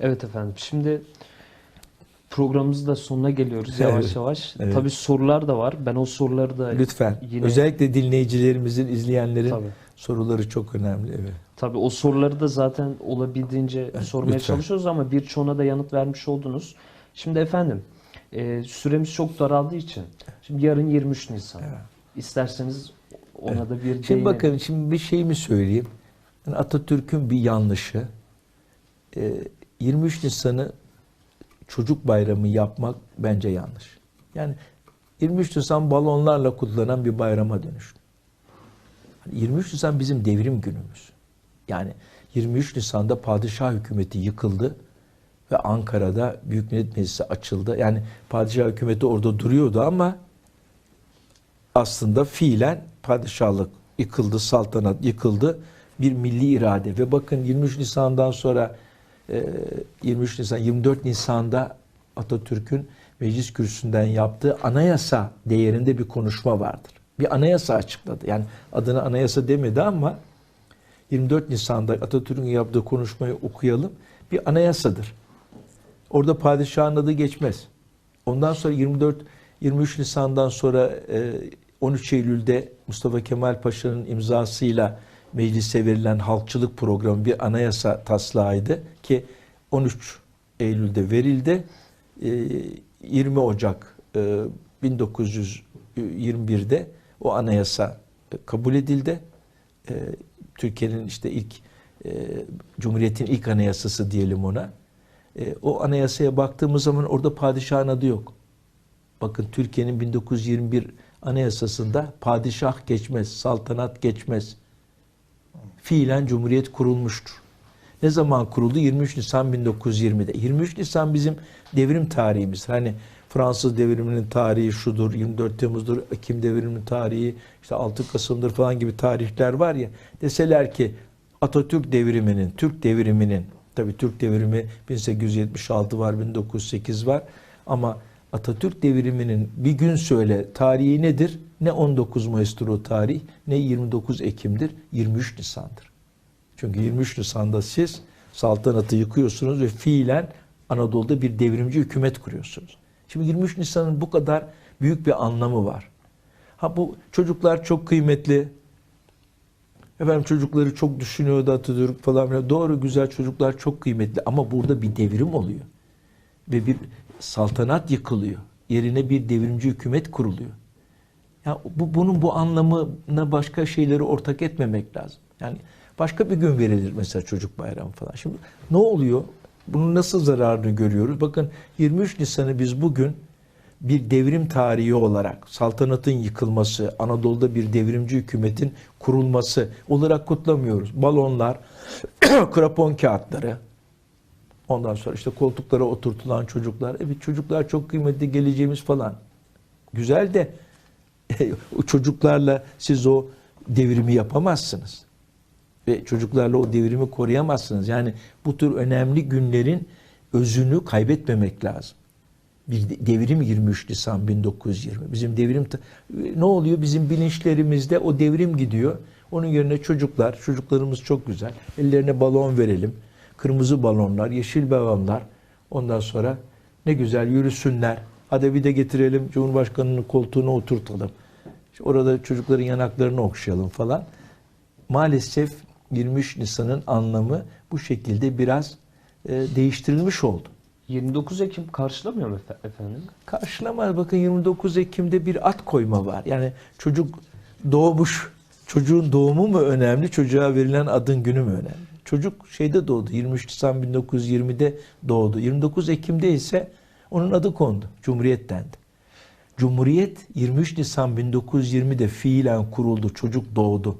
Evet efendim. Şimdi programımızın da sonuna geliyoruz yavaş Evet, yavaş. evet. Tabii sorular da var. Ben o soruları da Lütfen. yine Özellikle dinleyicilerimizin, izleyenlerin tabii, soruları çok önemli. Evet. tabii o soruları da zaten olabildiğince sormaya lütfen. çalışıyoruz ama birçoğuna da yanıt vermiş oldunuz. Şimdi efendim e, süremiz çok daraldığı için şimdi yarın 23 Nisan. Evet. İsterseniz ona da bir Şimdi değinelim. bakın şimdi bir şey mi söyleyeyim. Yani Atatürk'ün bir yanlışı. Ee, 23 Nisan'ı çocuk bayramı yapmak bence yanlış. Yani 23 Nisan balonlarla kutlanan bir bayrama dönüştü. Hani 23 Nisan bizim devrim günümüz. Yani 23 Nisan'da padişah hükümeti yıkıldı ve Ankara'da Büyük Millet Meclisi açıldı. Yani padişah hükümeti orada duruyordu ama aslında fiilen padişahlık yıkıldı, saltanat yıkıldı. Bir milli irade ve bakın 23 Nisan'dan sonra 23 Nisan 24 Nisan'da Atatürk'ün meclis kürsüsünden yaptığı anayasa değerinde bir konuşma vardır. Bir anayasa açıkladı. Yani adına anayasa demedi ama 24 Nisan'da Atatürk'ün yaptığı konuşmayı okuyalım. Bir anayasadır. Orada padişahın adı geçmez. Ondan sonra 24 23 Nisan'dan sonra e, 13 Eylül'de Mustafa Kemal Paşa'nın imzasıyla meclise verilen halkçılık programı bir anayasa taslağıydı ki 13 Eylül'de verildi. E, 20 Ocak e, 1921'de o anayasa e, kabul edildi. E, Türkiye'nin işte ilk e, Cumhuriyet'in ilk anayasası diyelim ona. E, o anayasaya baktığımız zaman orada padişahın adı yok. Bakın Türkiye'nin 1921 anayasasında padişah geçmez, saltanat geçmez. Fiilen Cumhuriyet kurulmuştur. Ne zaman kuruldu? 23 Nisan 1920'de. 23 Nisan bizim devrim tarihimiz. Hani Fransız devriminin tarihi şudur, 24 Temmuz'dur, Ekim devriminin tarihi, işte 6 Kasım'dır falan gibi tarihler var ya. Deseler ki Atatürk devriminin, Türk devriminin, tabii Türk devrimi 1876 var, 1908 var ama Atatürk devriminin bir gün söyle tarihi nedir? Ne 19 Mayıs'tır o tarih, ne 29 Ekim'dir, 23 Nisan'dır. Çünkü 23 Nisan'da siz saltanatı yıkıyorsunuz ve fiilen Anadolu'da bir devrimci hükümet kuruyorsunuz. Şimdi 23 Nisan'ın bu kadar büyük bir anlamı var. Ha bu çocuklar çok kıymetli. Efendim çocukları çok düşünüyordu Atatürk falan. Doğru güzel çocuklar çok kıymetli ama burada bir devrim oluyor. Ve bir saltanat yıkılıyor. Yerine bir devrimci hükümet kuruluyor. Ya bu bunun bu anlamına başka şeyleri ortak etmemek lazım. Yani başka bir gün verilir mesela çocuk bayramı falan. Şimdi ne oluyor? Bunun nasıl zararını görüyoruz? Bakın 23 Nisan'ı biz bugün bir devrim tarihi olarak saltanatın yıkılması, Anadolu'da bir devrimci hükümetin kurulması olarak kutlamıyoruz. Balonlar, krapon kağıtları, ondan sonra işte koltuklara oturtulan çocuklar. Evet çocuklar çok kıymetli geleceğimiz falan. Güzel de o çocuklarla siz o devrimi yapamazsınız. Ve çocuklarla o devrimi koruyamazsınız. Yani bu tür önemli günlerin özünü kaybetmemek lazım. Bir de- devrim 23 Nisan 1920. Bizim devrim ne oluyor? Bizim bilinçlerimizde o devrim gidiyor. Onun yerine çocuklar, çocuklarımız çok güzel. Ellerine balon verelim. Kırmızı balonlar, yeşil balonlar. Ondan sonra ne güzel yürüsünler. Hadi bir de getirelim Cumhurbaşkanı'nın koltuğuna oturtalım. İşte orada çocukların yanaklarını okşayalım falan. Maalesef 23 Nisan'ın anlamı bu şekilde biraz e, değiştirilmiş oldu. 29 Ekim karşılamıyor mu efe- efendim? Karşılamaz. Bakın 29 Ekim'de bir at koyma var. Yani çocuk doğmuş. Çocuğun doğumu mu önemli, çocuğa verilen adın günü mü önemli? Çocuk şeyde doğdu. 23 Nisan 1920'de doğdu. 29 Ekim'de ise onun adı kondu. Cumhuriyet dendi. Cumhuriyet 23 Nisan 1920'de fiilen kuruldu. Çocuk doğdu.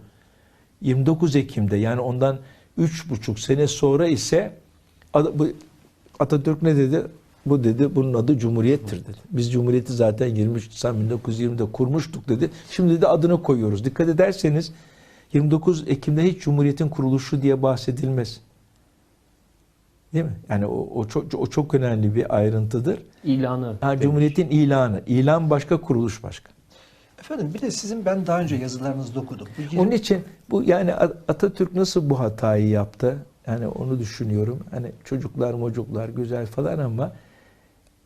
29 Ekim'de yani ondan 3,5 sene sonra ise Atatürk ne dedi? Bu dedi bunun adı Cumhuriyettir dedi. Biz Cumhuriyeti zaten 23 Nisan 1920'de kurmuştuk dedi. Şimdi de adını koyuyoruz. Dikkat ederseniz 29 Ekim'de hiç Cumhuriyet'in kuruluşu diye bahsedilmez. Değil mi? Yani o, o, çok, o çok önemli bir ayrıntıdır. İlanı. Ha, demiş. Cumhuriyet'in ilanı. İlan başka, kuruluş başka. Efendim bir de sizin ben daha önce yazılarınızda okudum. Bu Onun için bu yani Atatürk nasıl bu hatayı yaptı? Yani onu düşünüyorum. Hani çocuklar mocuklar güzel falan ama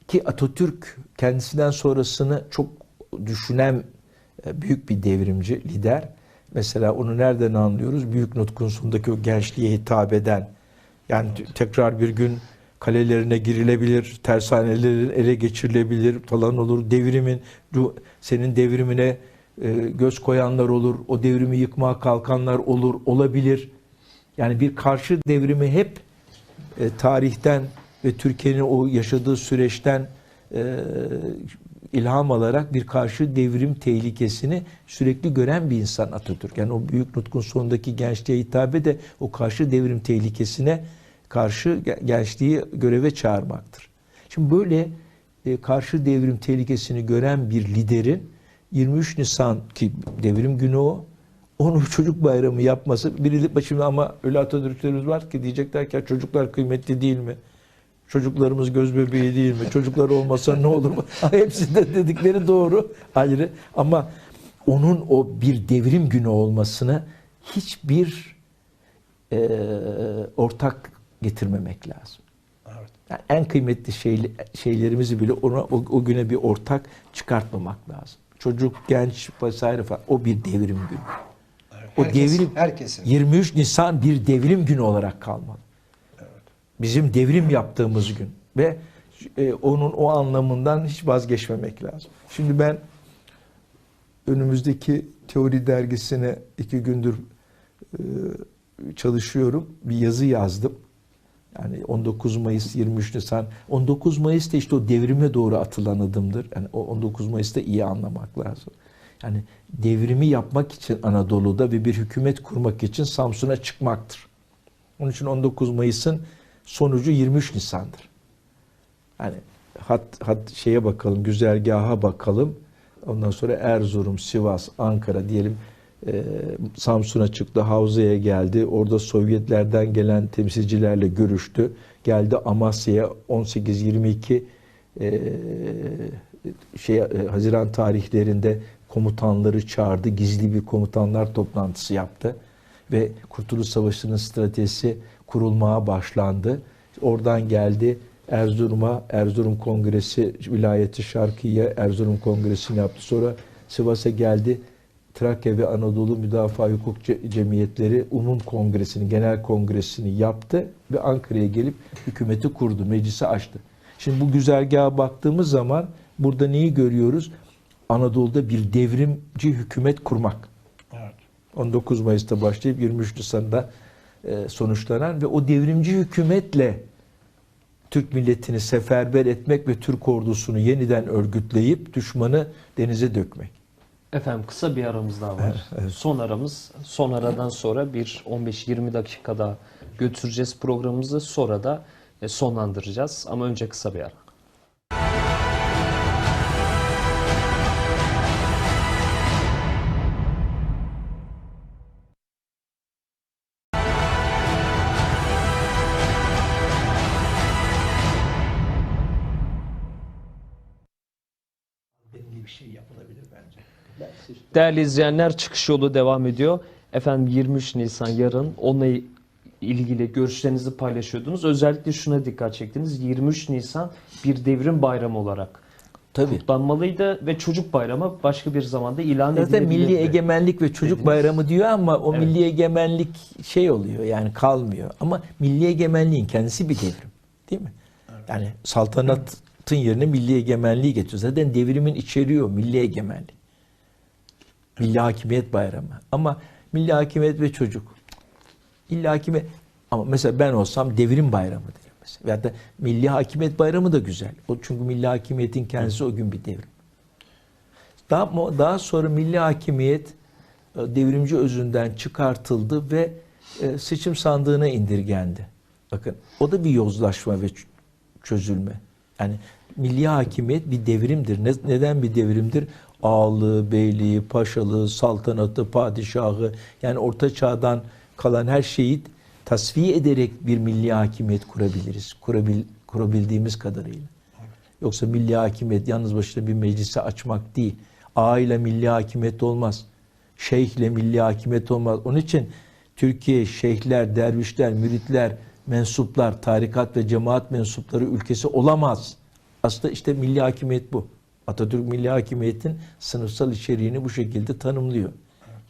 ki Atatürk kendisinden sonrasını çok düşünen e, büyük bir devrimci lider. Mesela onu nereden anlıyoruz? Büyük Nutk'un sonundaki o gençliğe hitap eden yani tekrar bir gün kalelerine girilebilir, tersanelerin ele geçirilebilir falan olur. Devrimin, senin devrimine e, göz koyanlar olur, o devrimi yıkmaya kalkanlar olur, olabilir. Yani bir karşı devrimi hep e, tarihten ve Türkiye'nin o yaşadığı süreçten e, ilham alarak bir karşı devrim tehlikesini sürekli gören bir insan Atatürk. Yani o büyük nutkun sonundaki gençliğe hitabe de o karşı devrim tehlikesine karşı ge- gençliği göreve çağırmaktır. Şimdi böyle e, karşı devrim tehlikesini gören bir liderin 23 Nisan ki devrim günü o onu çocuk bayramı yapması biri şimdi ama öyle Atatürklerimiz var ki diyecekler ki "Ya çocuklar kıymetli değil mi? Çocuklarımız göz bebeği değil mi? Çocuklar olmasa ne olur mu? Hepsi de dedikleri doğru ayrı ama onun o bir devrim günü olmasına hiçbir e, ortak getirmemek lazım. Evet. Yani en kıymetli şey, şeylerimizi bile ona o, o güne bir ortak çıkartmamak lazım. Çocuk, genç vesaire falan o bir devrim günü. evet. O Herkes- devrim herkesin. 23 Nisan bir devrim günü olarak kalmalı. Bizim devrim yaptığımız gün ve e, onun o anlamından hiç vazgeçmemek lazım. Şimdi ben önümüzdeki teori dergisine iki gündür e, çalışıyorum. Bir yazı yazdım. Yani 19 Mayıs 23 Nisan 19 Mayıs da işte o devrime doğru atılan adımdır. Yani o 19 Mayıs'ta iyi anlamak lazım. Yani devrimi yapmak için Anadolu'da ve bir hükümet kurmak için Samsun'a çıkmaktır. Onun için 19 Mayıs'ın sonucu 23 Nisan'dır. Yani hat, hat şeye bakalım, güzergaha bakalım. Ondan sonra Erzurum, Sivas, Ankara diyelim e, Samsun'a çıktı, Havza'ya geldi. Orada Sovyetlerden gelen temsilcilerle görüştü. Geldi Amasya'ya 18-22 e, şey e, Haziran tarihlerinde komutanları çağırdı. Gizli bir komutanlar toplantısı yaptı ve Kurtuluş Savaşı'nın stratejisi kurulmaya başlandı. Oradan geldi Erzurum'a, Erzurum Kongresi, vilayeti Şarkı'ya Erzurum Kongresi'ni yaptı. Sonra Sivas'a geldi. Trakya ve Anadolu Müdafaa Hukuk Ce- Cemiyetleri Umum Kongresi'ni, Genel Kongresini yaptı ve Ankara'ya gelip hükümeti kurdu, meclisi açtı. Şimdi bu güzergaha baktığımız zaman burada neyi görüyoruz? Anadolu'da bir devrimci hükümet kurmak. Evet. 19 Mayıs'ta başlayıp 23 Nisan'da sonuçlanan ve o devrimci hükümetle Türk milletini seferber etmek ve Türk ordusunu yeniden örgütleyip düşmanı denize dökmek. Efendim kısa bir aramız daha var. Son aramız. Son aradan sonra bir 15-20 dakikada götüreceğiz programımızı. Sonra da e, sonlandıracağız. Ama önce kısa bir ara. Değerli izleyenler çıkış yolu devam ediyor. Efendim 23 Nisan yarın onunla ilgili görüşlerinizi paylaşıyordunuz. Özellikle şuna dikkat çektiniz. 23 Nisan bir devrim bayramı olarak Tabii. kutlanmalıydı ve çocuk bayramı başka bir zamanda ilan Zaten edilebilirdi. milli egemenlik ve çocuk Dediniz. bayramı diyor ama o Evet. milli egemenlik şey oluyor yani kalmıyor. Ama milli egemenliğin kendisi bir devrim. Değil mi? Yani saltanatın yerine milli egemenliği getiriyor. Zaten devrimin içeriği o milli egemenlik. Milli hakimiyet bayramı. Ama milli hakimiyet ve çocuk. Milli hakimiyet ama mesela ben olsam devrim bayramı derim mesela. Veyahut da milli hakimiyet bayramı da güzel. O çünkü milli hakimiyetin kendisi o gün bir devrim. Daha, daha sonra milli hakimiyet e, devrimci özünden çıkartıldı ve e, seçim sandığına indirgendi. Bakın o da bir yozlaşma ve çözülme. Yani milli hakimiyet bir devrimdir. Ne- neden bir devrimdir? Ağalığı, beyliği, paşalığı, saltanatı, padişahı yani orta çağdan kalan her şeyi tasfiye ederek bir milli hakimiyet kurabiliriz. Kurabil, kurabildiğimiz kadarıyla. Yoksa milli hakimiyet yalnız başına bir meclisi açmak değil. Ağa milli hakimiyet olmaz. Şeyh milli hakimiyet olmaz. Onun için Türkiye şeyhler, dervişler, müritler, mensuplar, tarikat ve cemaat mensupları ülkesi olamaz. Aslında işte milli hakimiyet bu. Atatürk milli hakimiyetin sınıfsal içeriğini bu şekilde tanımlıyor.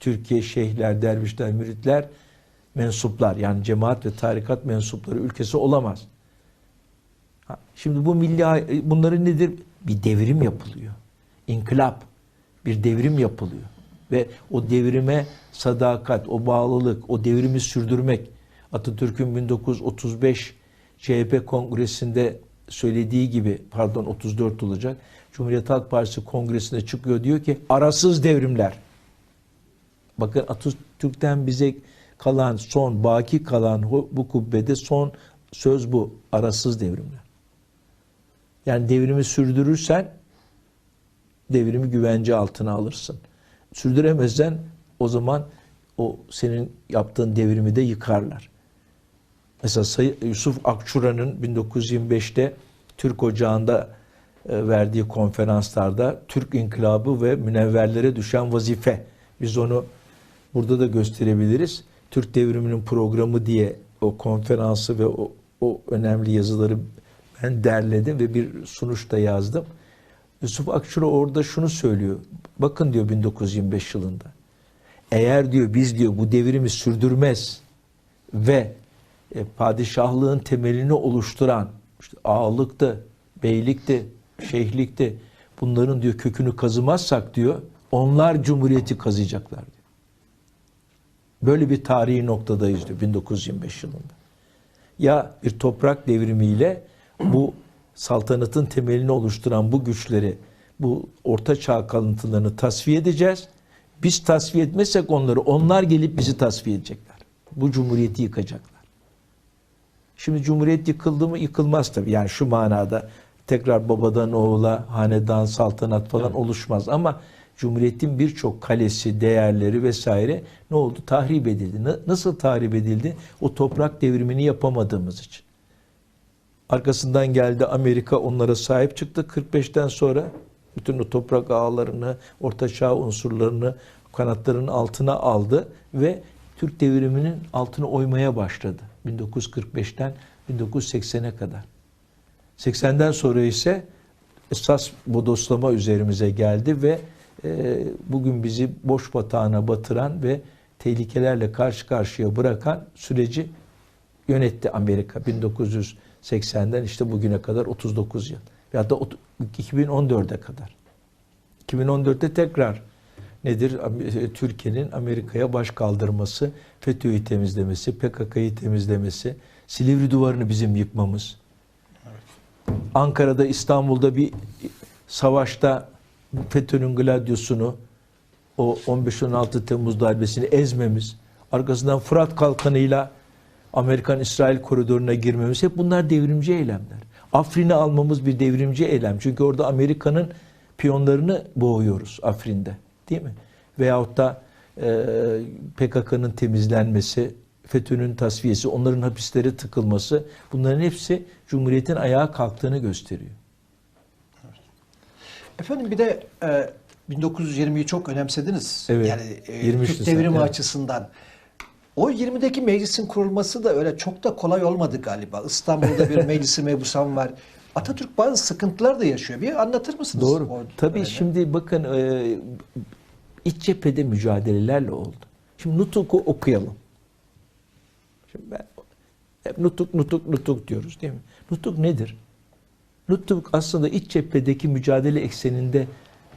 Türkiye şeyhler, dervişler, müritler, mensuplar yani cemaat ve tarikat mensupları ülkesi olamaz. Ha, Şimdi bu milli bunları nedir? Bir devrim yapılıyor. İnkılap. Bir devrim yapılıyor. Ve o devrime sadakat, o bağlılık, o devrimi sürdürmek Atatürk'ün 1935 CHP kongresinde söylediği gibi pardon 34 olacak. Cumhuriyet Halk Partisi kongresinde çıkıyor diyor ki arasız devrimler. Bakın Atatürk'ten bize kalan son, baki kalan bu kubbede son söz bu. Arasız devrimler. Yani devrimi sürdürürsen devrimi güvence altına alırsın. Sürdüremezsen o zaman o senin yaptığın devrimi de yıkarlar. Mesela Yusuf Akçura'nın 1925'te Türk Ocağı'nda e, verdiği konferanslarda Türk İnkılabı ve münevverlere düşen vazife. Biz onu burada da gösterebiliriz. Türk Devrimi'nin programı diye o konferansı ve o, o önemli yazıları ben derledim ve bir sunuş da yazdım. Yusuf Akçura orada şunu söylüyor. Bakın diyor 1925 yılında. Eğer diyor biz diyor bu devrimi sürdürmez ve e, padişahlığın temelini oluşturan işte ağalıktı, beylikti, şeyhlikti bunların diyor kökünü kazımazsak diyor onlar cumhuriyeti kazıyacaklar diyor. Böyle bir tarihi noktadayız diyor 1925 yılında. Ya bir toprak devrimiyle bu saltanatın temelini oluşturan bu güçleri, bu orta çağ kalıntılarını tasfiye edeceğiz. Biz tasfiye etmezsek onları, onlar gelip bizi tasfiye edecekler. Bu cumhuriyeti yıkacaklar. Şimdi cumhuriyet yıkıldı mı? Yıkılmaz tabii. Yani şu manada tekrar babadan oğula hanedan, saltanat falan oluşmaz. Ama cumhuriyetin birçok kalesi, değerleri vesaire ne oldu? Tahrip edildi. Na- Nasıl tahrip edildi? O toprak devrimini yapamadığımız için. Arkasından geldi Amerika onlara sahip çıktı 45'ten sonra. Bütün o toprak ağlarını, orta çağ unsurlarını kanatlarının altına aldı ve Türk devriminin altına oymaya başladı. 1945'ten 1980'e kadar. 80'den sonra ise esas bodoslama üzerimize geldi ve e, bugün bizi boş batağına batıran ve tehlikelerle karşı karşıya bırakan süreci yönetti Amerika 1980'den işte bugüne kadar 39 yıl. Ya da ot- 2014'e kadar. 2014'te tekrar nedir? Am- Türkiye'nin Amerika'ya baş kaldırması, FETÖ'yü temizlemesi, PKK'yı temizlemesi, Silivri duvarını bizim yıkmamız. Ankara'da, İstanbul'da bir savaşta FETÖ'nün gladyosunu, o 15-16 Temmuz darbesini ezmemiz, arkasından Fırat Kalkanı'yla Amerikan-İsrail koridoruna girmemiz hep bunlar devrimci eylemler. Afrin'i almamız bir devrimci eylem. Çünkü orada Amerika'nın piyonlarını boğuyoruz Afrin'de. Değil mi? Veyahut da e, PKK'nın temizlenmesi, FETÖ'nün tasfiyesi, onların hapislere tıkılması bunların hepsi Cumhuriyet'in ayağa kalktığını gösteriyor. Efendim bir de e, 1920'yi çok önemsediniz. Evet, Yani e, 23 Türk devrimi evet. açısından. O 20'deki meclisin kurulması da öyle çok da kolay olmadı galiba. İstanbul'da bir meclisi mebusan var. Atatürk bazı sıkıntılar da yaşıyor. Bir anlatır mısınız? Doğru. o Tabii dönemi? şimdi bakın e, iç cephede mücadelelerle oldu. Şimdi Nutuk'u okuyalım. Şimdi ben hep Nutuk, Nutuk, Nutuk diyoruz değil mi? Nutuk nedir? Nutuk aslında iç cephedeki mücadele ekseninde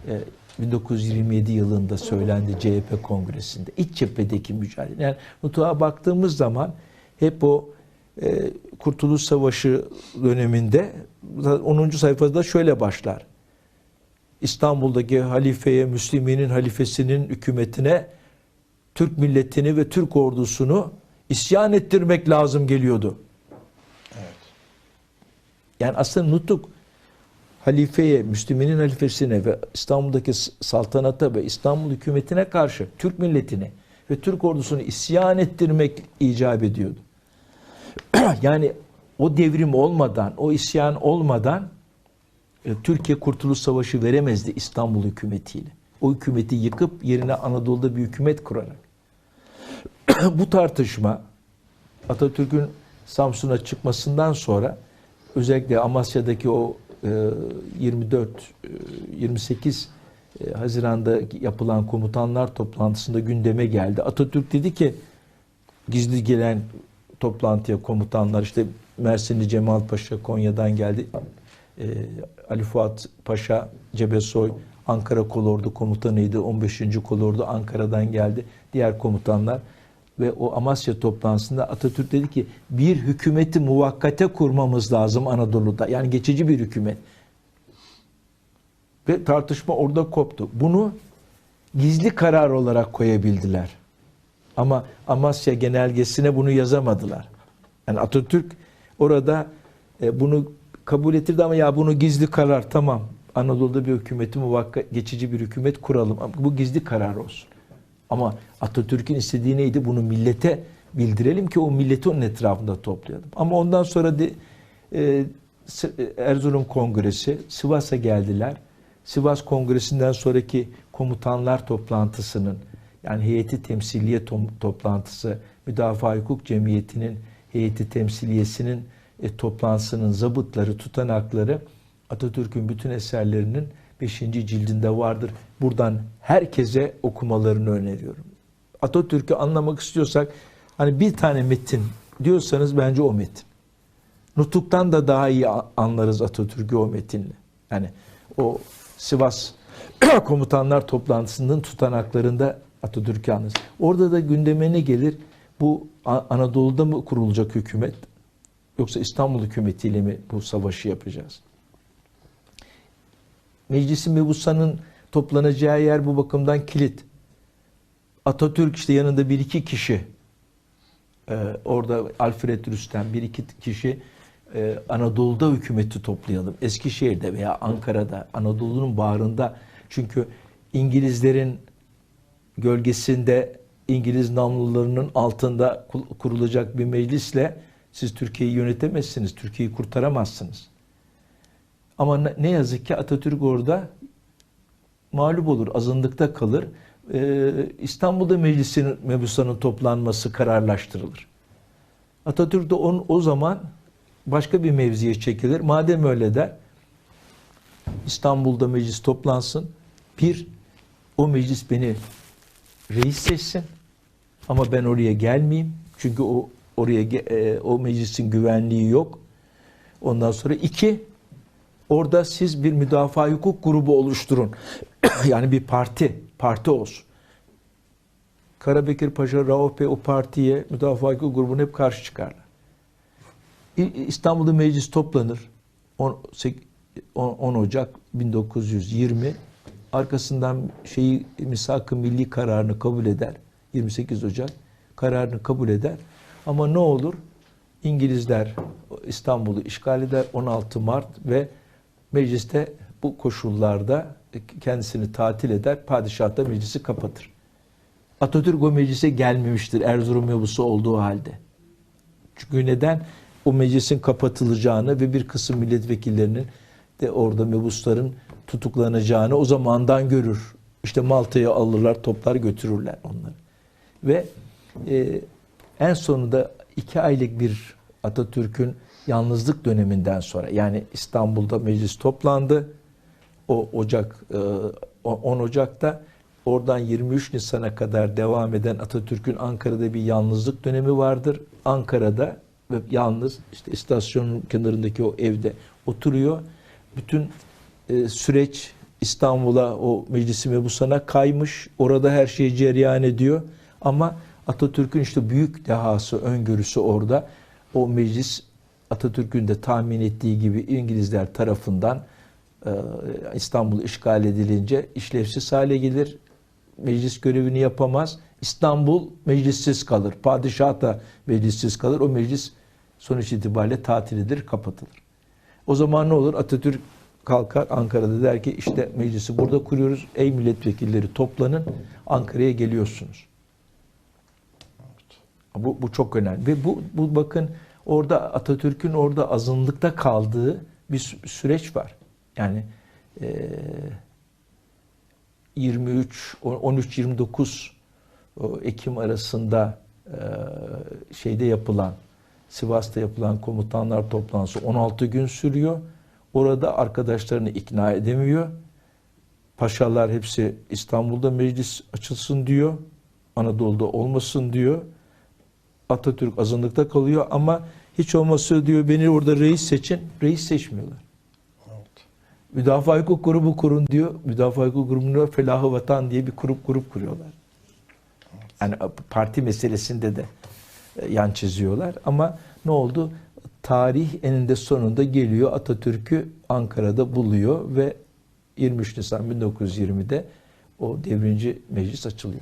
e, 1927 yılında söylendi CHP kongresinde. İç cephedeki mücadele. Yani Nutuk'a baktığımız zaman hep o Kurtuluş Savaşı döneminde 10. sayfada şöyle başlar. İstanbul'daki halifeye, Müslüman'ın halifesinin hükümetine Türk milletini ve Türk ordusunu isyan ettirmek lazım geliyordu. Yani aslında nutuk halifeye, Müslüman'ın halifesine ve İstanbul'daki saltanata ve İstanbul hükümetine karşı Türk milletini ve Türk ordusunu isyan ettirmek icap ediyordu. yani o devrim olmadan, o isyan olmadan e, Türkiye Kurtuluş Savaşı veremezdi İstanbul hükümetiyle. O hükümeti yıkıp yerine Anadolu'da bir hükümet kurarak. bu tartışma Atatürk'ün Samsun'a çıkmasından sonra özellikle Amasya'daki o e, 24 e, 28 e, Haziran'da yapılan komutanlar toplantısında gündeme geldi. Atatürk dedi ki gizli gelen toplantıya komutanlar işte Mersinli Cemal Paşa Konya'dan geldi. E, Ali Fuat Paşa Cebesoy Ankara Kolordu komutanıydı. 15. Kolordu Ankara'dan geldi. Diğer komutanlar ve o Amasya toplantısında Atatürk dedi ki bir hükümeti muvakkate kurmamız lazım Anadolu'da. Yani geçici bir hükümet. Ve tartışma orada koptu. Bunu gizli karar olarak koyabildiler. Ama Amasya genelgesine bunu yazamadılar. Yani Atatürk orada e, bunu kabul ettirdi ama ya bunu gizli karar tamam. Anadolu'da bir hükümeti muvakkat geçici bir hükümet kuralım. Bu gizli karar olsun. Ama Atatürk'ün istediği neydi? Bunu millete bildirelim ki o milleti onun etrafında toplayalım. Ama ondan sonra de, e, S- Erzurum Kongresi, Sivas'a geldiler. Sivas Kongresi'nden sonraki komutanlar toplantısının yani heyeti temsiliye tom- toplantısı, Müdafaa Hukuk Cemiyeti'nin heyeti temsiliyesinin e, toplantısının zabıtları, tutanakları Atatürk'ün bütün eserlerinin 5. cildinde vardır. Buradan herkese okumalarını öneriyorum. Atatürk'ü anlamak istiyorsak hani bir tane metin diyorsanız bence o metin. Nutuk'tan da daha iyi anlarız Atatürk'ü o metinle. Yani o Sivas komutanlar toplantısının tutanaklarında Atatürk'ü anlarız. Orada da gündeme ne gelir? Bu Anadolu'da mı kurulacak hükümet? Yoksa İstanbul hükümetiyle mi bu savaşı yapacağız? Meclisi Mebusa'nın toplanacağı yer bu bakımdan kilit. Atatürk işte yanında bir iki kişi ee, orada Alfred Rüstem bir iki kişi e, Anadolu'da hükümeti toplayalım. Eskişehir'de veya Ankara'da Anadolu'nun bağrında çünkü İngilizlerin gölgesinde İngiliz namlularının altında kurulacak bir meclisle siz Türkiye'yi yönetemezsiniz. Türkiye'yi kurtaramazsınız. Ama ne- yazık ki Atatürk orada mağlup olur, azınlıkta kalır. Ee, İstanbul'da meclisin mebusanın toplanması kararlaştırılır. Atatürk de on, o zaman başka bir mevziye çekilir. Madem öyle der, İstanbul'da meclis toplansın. Bir, o meclis beni reis seçsin. Ama ben oraya gelmeyeyim. Çünkü o oraya e, o meclisin güvenliği yok. Ondan sonra iki, Orada siz bir müdafaa hukuk grubu oluşturun. yani bir parti, parti olsun. Karabekir Paşa, Rauf Bey o partiye, müdafaa hukuk grubuna hep karşı çıkarlar. İstanbul'da meclis toplanır. 10, sek- 10 10 Ocak 1920. Arkasından şeyi misak-ı milli kararını kabul eder. 28 Ocak kararını kabul eder. Ama ne olur? İngilizler İstanbul'u işgal eder 16 Mart ve mecliste bu koşullarda kendisini tatil eder. Padişah da meclisi kapatır. Atatürk o meclise gelmemiştir Erzurum mebusu olduğu halde. Çünkü neden? O meclisin kapatılacağını ve bir kısım milletvekillerinin de orada mebusların tutuklanacağını o zamandan görür. İşte Malta'ya alırlar, toplar götürürler onları. Ve e, en sonunda iki aylık bir Atatürk'ün yalnızlık döneminden sonra yani İstanbul'da meclis toplandı. O Ocak e, o- 10 Ocak'ta oradan 23 Nisan'a kadar devam eden Atatürk'ün Ankara'da bir yalnızlık dönemi vardır. Ankara'da ve yalnız işte istasyonun kenarındaki o evde oturuyor. Bütün e, süreç İstanbul'a o meclisi mebusana kaymış. Orada her şey cereyan ediyor. Ama Atatürk'ün işte büyük dehası, öngörüsü orada. O meclis Atatürk'ün de tahmin ettiği gibi İngilizler tarafından e, İstanbul işgal edilince işlevsiz hale gelir. Meclis görevini yapamaz. İstanbul meclissiz kalır. Padişah da meclissiz kalır. O meclis sonuç itibariyle tatil edilir, kapatılır. O zaman ne olur? Atatürk kalkar Ankara'da der ki işte meclisi burada kuruyoruz. Ey milletvekilleri toplanın. Ankara'ya geliyorsunuz. Bu, bu çok önemli. Ve bu, bu bakın orada Atatürk'ün orada azınlıkta kaldığı bir sü- süreç var. Yani e, 23 13-29 Ekim arasında şeyde yapılan Sivas'ta yapılan komutanlar toplantısı 16 gün sürüyor. Orada arkadaşlarını ikna edemiyor. Paşalar hepsi İstanbul'da meclis açılsın diyor. Anadolu'da olmasın diyor. Atatürk azınlıkta kalıyor ama hiç olmazsa diyor beni orada reis seçin. Reis seçmiyorlar. Müdafaa hukuk grubu kurun diyor. Müdafaa hukuk grubunda Felahı Vatan diye bir grup grup kuruyorlar. Yani parti meselesinde de yan çiziyorlar. Ama ne oldu? Tarih eninde sonunda geliyor Atatürk'ü Ankara'da buluyor ve 23 Nisan 1920'de o devrimci meclis açılıyor.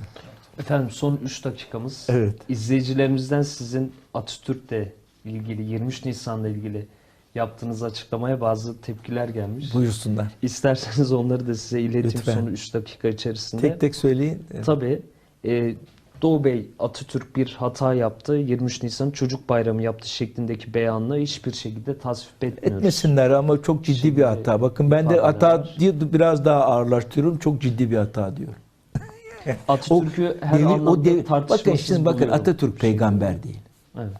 Efendim son 3 dakikamız. Evet. İzleyicilerimizden sizin Atatürk'le ilgili 23 Nisan'la ilgili yaptığınız açıklamaya bazı tepkiler gelmiş. Buyursunlar. İsterseniz onları da size ileteyim Lütfen. son 3 dakika içerisinde. Tek tek söyleyin. Tabii. E, Doğu Bey Atatürk bir hata yaptı. 23 Nisan Çocuk Bayramı yaptı şeklindeki beyanla hiçbir şekilde tasvip etmiyoruz. Etmesinler ama çok ciddi Şimdi bir hata. Bakın ben de hata diye biraz daha ağırlaştırıyorum. Çok ciddi bir hata diyorum. Atatürk'ü her devir- anlamda devir- tartışmasız Bakın şimdi bakın. Atatürk peygamber değil. Evet.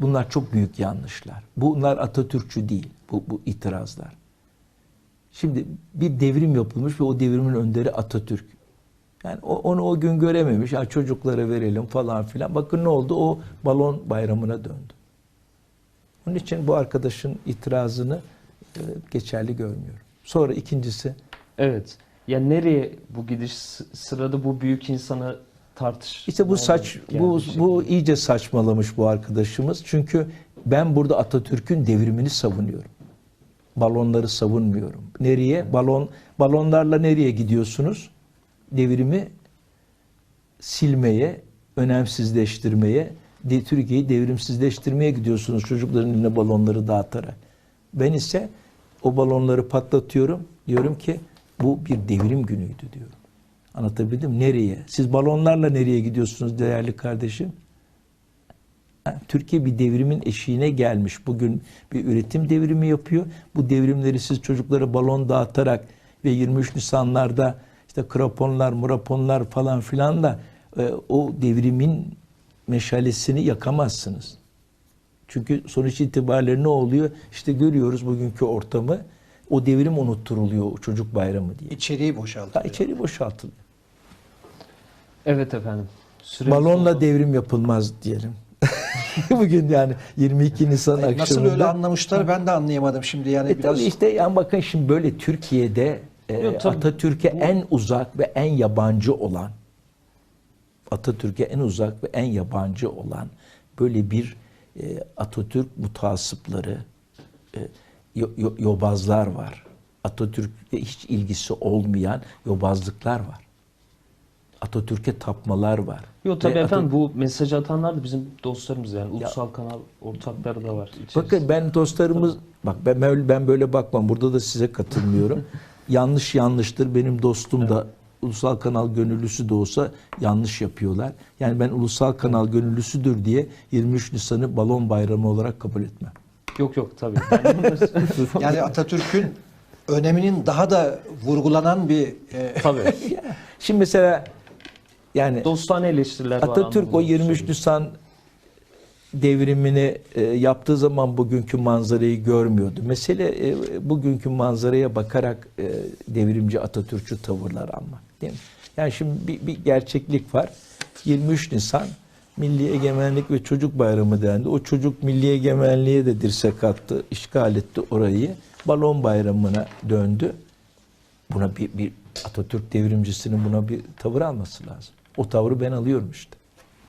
Bunlar çok büyük yanlışlar. Bunlar Atatürkçü değil. Bu, bu itirazlar. Şimdi bir devrim yapılmış ve o devrimin önderi Atatürk. Yani onu o gün görememiş. Ya çocuklara verelim falan filan. Bakın ne oldu? O balon bayramına döndü. Onun için bu arkadaşın itirazını e, geçerli görmüyorum. Sonra ikincisi Evet. Ya nereye bu gidiş sırada bu büyük insana tartış. İşte bu saç bu bu iyice saçmalamış bu arkadaşımız. Çünkü ben burada Atatürk'ün devrimini savunuyorum. Balonları savunmuyorum. Nereye? Balon balonlarla nereye gidiyorsunuz? Devrimi silmeye, önemsizleştirmeye, Türkiye'yi devrimsizleştirmeye gidiyorsunuz çocukların eline balonları dağıtarak. Ben ise o balonları patlatıyorum. Diyorum ki bu bir devrim günüydü diyorum. Anlatabildim? Nereye? Siz balonlarla nereye gidiyorsunuz değerli kardeşim? Türkiye bir devrimin eşiğine gelmiş. Bugün bir üretim devrimi yapıyor. Bu devrimleri siz çocuklara balon dağıtarak ve 23 Nisanlarda işte kraponlar, muraponlar falan filan da e, o devrimin meşalesini yakamazsınız. Çünkü sonuç itibariyle ne oluyor? İşte görüyoruz bugünkü ortamı. O devrim unutturuluyor o çocuk bayramı diye. İçeriği Ha, boşaltıyor. içeri boşaltılıyor. Evet efendim. Süremiz Balonla oldu. devrim yapılmaz diyelim. Bugün yani 22 Nisan Hayır, Nasıl akşamında. öyle anlamışlar ben de anlayamadım şimdi yani E biraz. tabii işte yani bakın şimdi böyle Türkiye'de e, tabii. Atatürk'e en uzak ve en yabancı olan Atatürk'e en uzak ve en yabancı olan böyle bir e, Atatürk mutasıpları e, yo- yo- yobazlar var. Atatürk'le hiç ilgisi olmayan yobazlıklar var. Atatürk'e tapmalar var. Yok tabii Ve efendim bu mesaj atanlar da bizim dostlarımız yani ulusal kanal ortakları da var. içerisinde. Bakın ben dostlarımız bak ben ben- ben böyle bakmam. Burada da size katılmıyorum. yanlış yanlıştır. Benim dostum da ulusal kanal gönüllüsü de olsa yanlış yapıyorlar. Yani ben ulusal kanal gönüllüsüdür diye 23 Nisan'ı balon bayramı olarak kabul etmem. Yok yok tabii. Yani Atatürk'ün öneminin daha da vurgulanan bir e, tabii. Şimdi mesela yani Dostane eleştiriler var. Atatürk o anlamında 23 söylüyorum. Nisan devrimini e, yaptığı zaman bugünkü manzarayı görmüyordu. Mesele e, bugünkü manzaraya bakarak e, devrimci Atatürkçü tavırlar almak değil mi? Yani şimdi bir, bir gerçeklik var. 23 Nisan Milli Egemenlik ve Çocuk Bayramı dendi. O çocuk milli egemenliğe de dirsek attı, işgal etti orayı. Balon bayramına döndü. Buna bir, bir Atatürk devrimcisinin buna bir tavır alması lazım. O tavrı ben alıyorum işte.